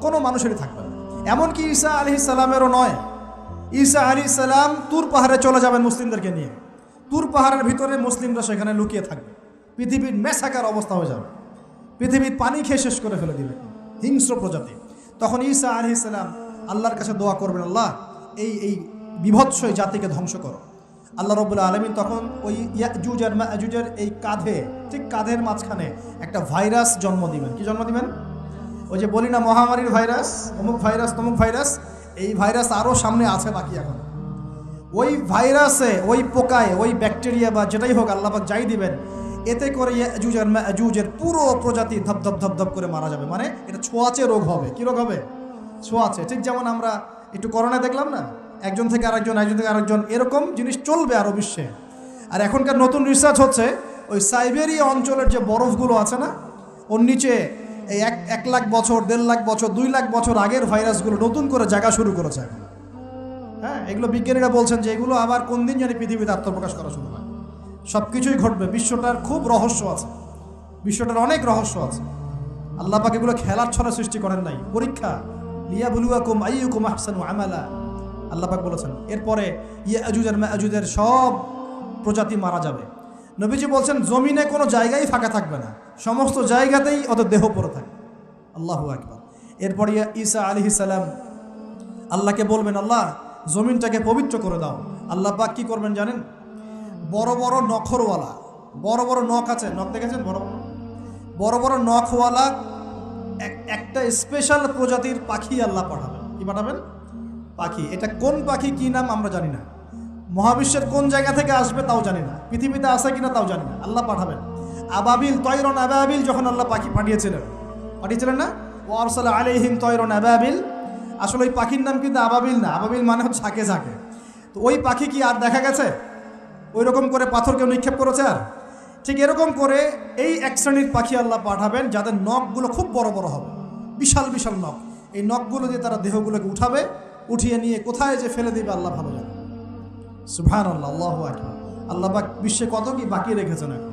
কোনো মানুষেরই থাকবে না। এমনকি ঈসা আলি সালামেরও নয়। ঈসা আলি সালাম তুর পাহাড়ে চলে যাবেন মুসলিমদেরকে নিয়ে। তুর পাহাড়ের ভিতরে মুসলিমরা সেখানে লুকিয়ে থাকবে। পৃথিবীর মেসাকার অবস্থা হয়ে যাবে। পৃথিবীর পানি খেয়ে শেষ করে ফেলে দিবে। হিংস্র প্রজাতি। তখন ঈসা আলি সালাম আল্লাহর কাছে দোয়া করবেন, আল্লাহ, এই এই বিভৎসই জাতিকে ধ্বংস করো। আল্লাহ রবুল্লা আলমিন তখন ওই ইয়াজুজ এই কাঁধে, ঠিক কাঁধের মাঝখানে একটা ভাইরাস জন্ম দিবেন। কি জন্ম দিবেন? ওই যে বলি না মহামারীর ভাইরাস, অমুক ভাইরাস, তমুক ভাইরাস, এই ভাইরাস আরও সামনে আছে বাকি এখন। ওই ভাইরাসে, ওই পোকায়, ওই ব্যাকটেরিয়া বা যেটাই হোক আল্লাহবাক যাই দিবেন, এতে করে ইয়াজুজ আর মাজুজের পুরো প্রজাতি ধপ ধপ ধপ ধপ করে মারা যাবে। মানে এটা ছোঁয়াচে রোগ হবে। কি রোগ হবে? ছোঁয়াচে। ঠিক যেমন আমরা একটু করোনা দেখলাম না? একজন থেকে আরেকজন একজন থেকে আরেকজন, এরকম জিনিস চলবে আরও বিশ্বে। আর এখনকার নতুন রিসার্চ হচ্ছে, ওই সাইবেরিয়া অঞ্চলের যে বরফগুলো আছে না, ওর নিচে এই এক এক লাখ বছর, দেড় লাখ বছর, দুই লাখ বছর আগের ভাইরাসগুলো নতুন করে জায়গা শুরু করেছে এখন। হ্যাঁ এগুলো বিজ্ঞানীরা বলছেন যে এগুলো আবার কোন দিন জানি পৃথিবীতে আত্মপ্রকাশ করা শুরু হয়। সব কিছুই ঘটবে, বিশ্বটার খুব রহস্য আছে। বিশ্বটার অনেক রহস্য আছে। আল্লাহ পাক এগুলো খেলার ছড়া সৃষ্টি করেন নাই। পরীক্ষা লিয়া বুলুয়াকুম আইয়ুকুম আহসানু আমালা। আল্লাহ পাক বলেছেন, এরপরে ইয়াজুজ আর মাজুজের সব প্রজাতি মারা যাবে। নবীজি বলছেন, জমিনে কোনো জায়গায় ফাঁকা থাকবে না। সমস্ত জায়গাতেই ওদের দেহ পড়ে থাকবে আল্লাহু আকবার। এরপরে ঈসা আলী সালাম আল্লাহকে বলবেন, আল্লাহ, জমিনটাকে পবিত্র করে দাও। আল্লাহ পাক কি করবেন জানেন? বড় বড় নখরওয়ালা, বড় বড় নখ আছে, নখ দেখেছেন? বড় বড়। বড় বড় নখওয়ালা, এক- একটা স্পেশাল প্রজাতির পাখি আল্লাহ পাঠাবেন। কি পাঠাবেন? পাখি। এটা কোন পাখি, কি নাম আমরা জানি না। মহাবিশ্বের কোন জায়গা থেকে আসবে তাও জানি না। পৃথিবীতে আছে কিনা তাও জানি না। আল্লাহ পাঠাবেন। আবাবিল তৈরন আবাবিল যখন আল্লাহ পাখি পাঠিয়েছিলেন। পাঠিয়েছিলেন না? ও আরসাল আলাইহিম তৈরন আবাবিল। আসলে ওই পাখির নাম কিন্তু আবাবিল না। আবাবিল মানে হচ্ছে ঝাঁকে ঝাঁকে। তো ওই পাখি কি আর দেখা গেছে? ওই রকম করে পাথর কেউ নিক্ষেপ করেছে আর? ঠিক এরকম করে এই এক শ্রেণির পাখি আল্লাহ পাঠাবেন, যাদের নখগুলো খুব বড় বড় হবে। বিশাল বিশাল নখ। এই নখগুলো দিয়ে তারা দেহগুলোকে উঠাবে, উঠিয়ে নিয়ে কোথায় যে ফেলে দেবে আল্লাহ ভালো জানে। সুভান আল্লাহ আল্লাহ আল্লাহ বিশ্বে কত কি বাকি রেখেছেন এখন।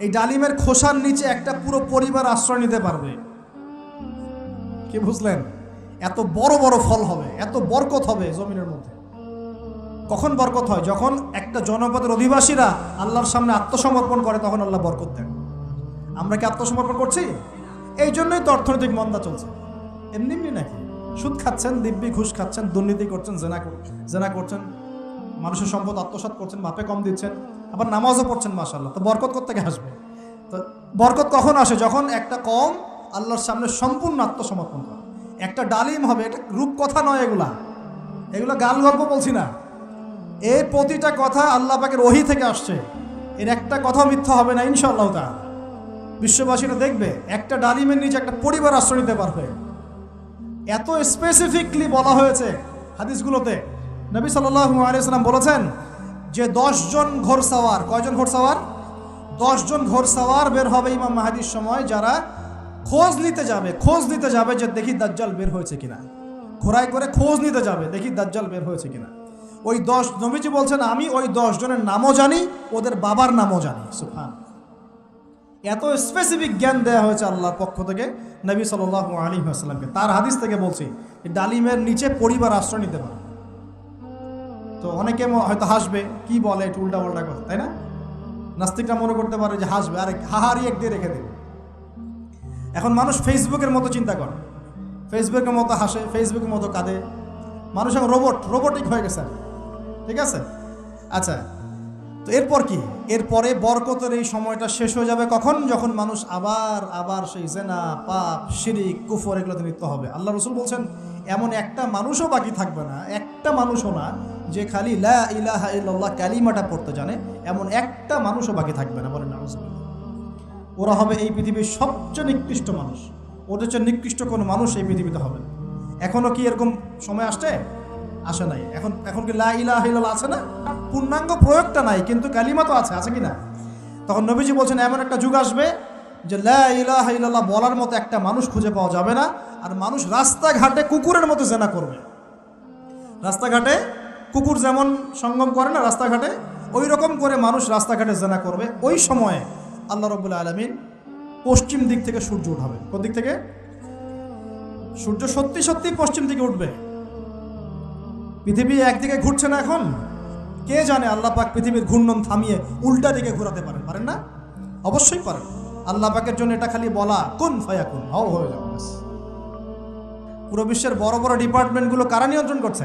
এই ডালিমের খোসার নিচে একটা পুরো পরিবার আশ্রয় নিতে পারবে। কি বুঝলেন? এত বড় বড় ফল হবে, এত বরকত হবে জমিনের মধ্যে। কখন বরকত হয়? যখন একটা জনপদের অধিবাসীরা আল্লাহর সামনে আত্মসমর্পণ করে, তখন আল্লাহ বরকত দেন। আমরা কি আত্মসমর্পণ করছি? এই জন্যই তো অর্থনৈতিক মন্দা চলছে। এমনি এমনি নাকি? সুদ খাচ্ছেন, দিব্যি ঘুষ খাচ্ছেন, দুর্নীতি করছেন, জেনা জেনা করছেন, মানুষের সম্পদ আত্মসাৎ করছেন মাপে কম দিচ্ছেন। আবার নামাজও পড়ছেন মাসাল্লাহ তো বরকত করতে আসবে? তো বরকত কখন আসে? যখন একটা কম আল্লাহর সামনে সম্পূর্ণ আত্মসমর্পণ করে। একটা ডালিম হবে, এটা রূপকথা নয় এগুলা। এগুলো গাল গল্প বলছি না। এই প্রতিটা কথা আল্লাহ পাকের ওহি থেকে আসছে। এর একটা কথা মিথ্যা হবে না, ইনশাআল্লাহ তা বিশ্ববাসীরা দেখবে, একটা ডালিমের নিচে একটা পরিবার আশ্রয় নিতে পারবে। এত স্পেসিফিকলি বলা হয়েছে হাদিসগুলোতে। নবী আলাইহি সাল্লাম বলেছেন যে দশজন ঘোড়সাওয়ার কয়জন ঘোড়সাওয়ার দশজন ঘোড়সাওয়ার বের হবে ইমাম মাহাদির সময় যারা খোঁজ নিতে যাবে, খোঁজ নিতে যাবে যে দেখি দাজ্জাল বের হয়েছে কিনা। ঘোড়ায় করে খোঁজ নিতে যাবে, দেখি দাজ্জাল বের হয়েছে কিনা। ওই দশ, নবীজি বলছেন, আমি ওই দশ জনের নামও জানি, ওদের বাবার নামও জানি। সুফান এত স্পেসিফিক জ্ঞান দেওয়া হয়েছে আল্লাহর পক্ষ থেকে নবী সাল আলী আসসালামকে তার হাদিস থেকে বলছি, ডালিমের নিচে পরিবার আশ্রয় নিতে পারে। তো অনেকে হয়তো হাসবে, কি বলে একটু উল্টা পাল্টা কথা, তাই না? নাস্তিকরা মনে করতে পারে যে হাসবে, আরে হাহারি এক দিয়ে রেখে দেবে। এখন মানুষ ফেসবুকের মতো চিন্তা করে ফেসবুকের মতো হাসে ফেসবুকের মতো কাঁদে। মানুষ এখন রোবট রোবটিক হয়ে গেছে। ঠিক আছে? আচ্ছা তো এরপর কি? এরপরে বরকতের এই সময়টা শেষ হয়ে যাবে কখন? যখন মানুষ আবার আবার সেই জেনা, পাপ, শিরিক, কুফর এগুলোতে লিপ্ত হবে। আল্লাহ রসুল বলছেন, এমন একটা মানুষও বাকি থাকবে না, একটা মানুষও না যে খালি লা ইলাহা ইল্লাল্লাহ কালিমাটা পড়তে জানে, এমন একটা মানুষও বাকি থাকবে না, বলেন। ওরা হবে এই পৃথিবীর সবচেয়ে নিকৃষ্ট মানুষ। ওদের চেয়ে নিকৃষ্ট কোনো মানুষ এই পৃথিবীতে হবে না। এখনও কি এরকম সময় আসছে? আসে নাই। এখন এখন কি লা ইলাহা ইল্লাল্লাহ আছে না? পূর্ণাঙ্গ প্রয়োগটা নাই, কিন্তু কালিমা তো আছে আছে কি না? তখন নবীজি বলছেন, এমন একটা যুগ আসবে যে লা ইলাহা ইল্লাল্লাহ বলার মতো একটা মানুষ খুঁজে পাওয়া যাবে না, আর মানুষ রাস্তাঘাটে কুকুরের মতো জেনা করবে। রাস্তাঘাটে কুকুর যেমন সঙ্গম করে না রাস্তাঘাটে ওই রকম করে মানুষ রাস্তাঘাটে জেনা করবে। ওই সময়ে আল্লাহ রবুল্লা আলমিন পশ্চিম দিক থেকে সূর্য উঠাবে। কোন দিক থেকে? সূর্য সত্যি সত্যি পশ্চিম দিকে উঠবে। পৃথিবী একদিকে ঘুরছে না এখন। কে জানে আল্লাহ পাক পৃথিবীর ঘূর্ণন থামিয়ে উল্টা দিকে ঘোরাতে পারেন। পারেন না? অবশ্যই পারেন। আল্লাহ পাকের জন্য এটা খালি বলা, কোন ফায়া কোন হও হয়ে যাও পুরো বিশ্বের বড় বড় ডিপার্টমেন্টগুলো কারা নিয়ন্ত্রণ করছে?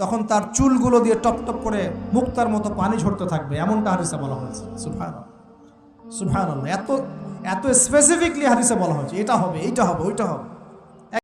তখন তার চুলগুলো দিয়ে টপ টপ করে মুক্তার মতো পানি ঝরতে থাকবে, এমনটা হারিসে বলা হয়েছে। সুফান সুফান এত এত স্পেসিফিকলি হারিসে বলা হয়েছে, এটা হবে এইটা হবে, ওইটা হবে।